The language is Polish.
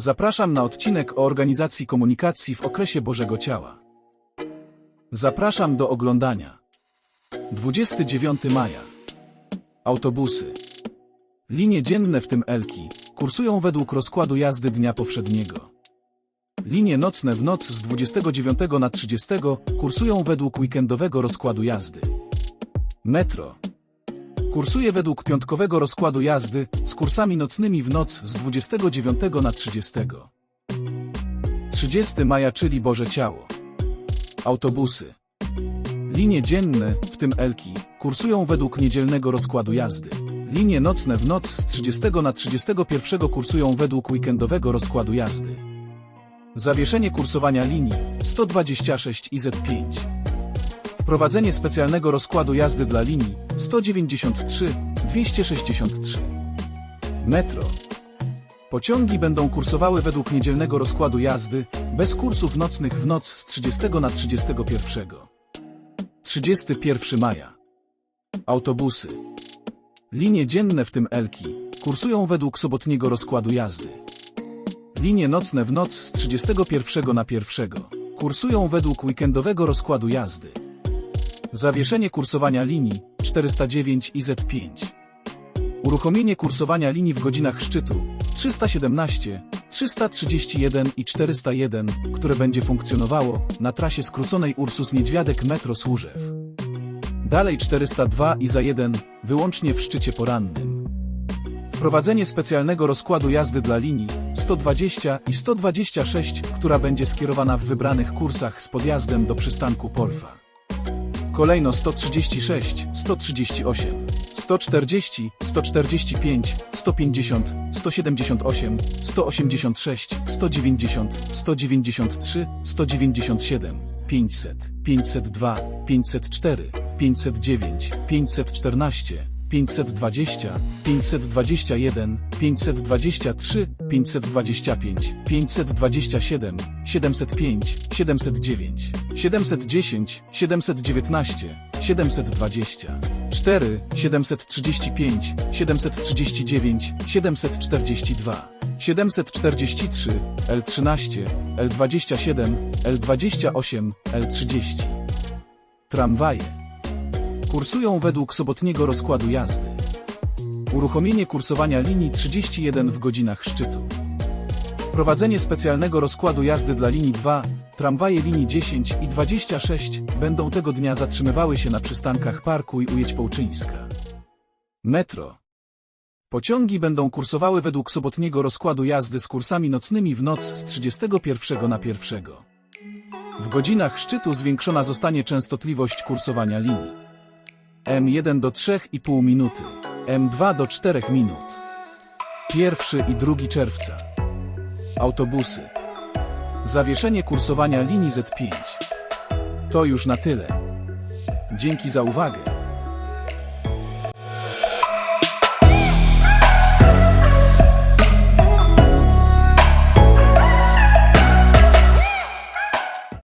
Zapraszam na odcinek o organizacji komunikacji w okresie Bożego Ciała. Zapraszam do oglądania. 29 maja. Autobusy. Linie dzienne w tym Elki kursują według rozkładu jazdy dnia powszedniego. Linie nocne w noc z 29 na 30 kursują według weekendowego rozkładu jazdy. Metro. Kursuje według piątkowego rozkładu jazdy z kursami nocnymi w noc z 29 na 30. 30 maja, czyli Boże Ciało. Autobusy. Linie dzienne, w tym Elki, kursują według niedzielnego rozkładu jazdy. Linie nocne w noc z 30 na 31 kursują według weekendowego rozkładu jazdy. Zawieszenie kursowania linii 126 i Z5. Wprowadzenie specjalnego rozkładu jazdy dla linii 193, 263. Metro. Pociągi będą kursowały według niedzielnego rozkładu jazdy, bez kursów nocnych w noc z 30 na 31. 31 maja. Autobusy. Linie dzienne w tym Elki kursują według sobotniego rozkładu jazdy. Linie nocne w noc z 31 na 1 kursują według weekendowego rozkładu jazdy. Zawieszenie kursowania linii 409 i Z5. Uruchomienie kursowania linii w godzinach szczytu 317, 331 i 401, które będzie funkcjonowało na trasie skróconej Ursus Niedźwiadek Metro Służew. Dalej 402 i za 1, wyłącznie w szczycie porannym. Wprowadzenie specjalnego rozkładu jazdy dla linii 120 i 126, która będzie skierowana w wybranych kursach z podjazdem do przystanku Polfa. Kolejno 136, 138, 140, 145, 150, 178, 186, 190, 193, 197, 500, 502, 504, 509, 514, 520, 521, 523, 525, 527, 705, 709, 710, 719, 720, 4, 735, 739, 742, 743, L13, L27, L28, L30. Tramwaje kursują według sobotniego rozkładu jazdy. Uruchomienie kursowania linii 31 w godzinach szczytu. Wprowadzenie specjalnego rozkładu jazdy dla linii 2, tramwaje linii 10 i 26 będą tego dnia zatrzymywały się na przystankach Parku i Ujedź Połczyńska. Metro. Pociągi będą kursowały według sobotniego rozkładu jazdy z kursami nocnymi w noc z 31 na 1. W godzinach szczytu zwiększona zostanie częstotliwość kursowania linii. M1 do 3,5 minuty, M2 do 4 minut. 1 i 2 czerwca. Autobusy. Zawieszenie kursowania linii Z5. To już na tyle. Dzięki za uwagę.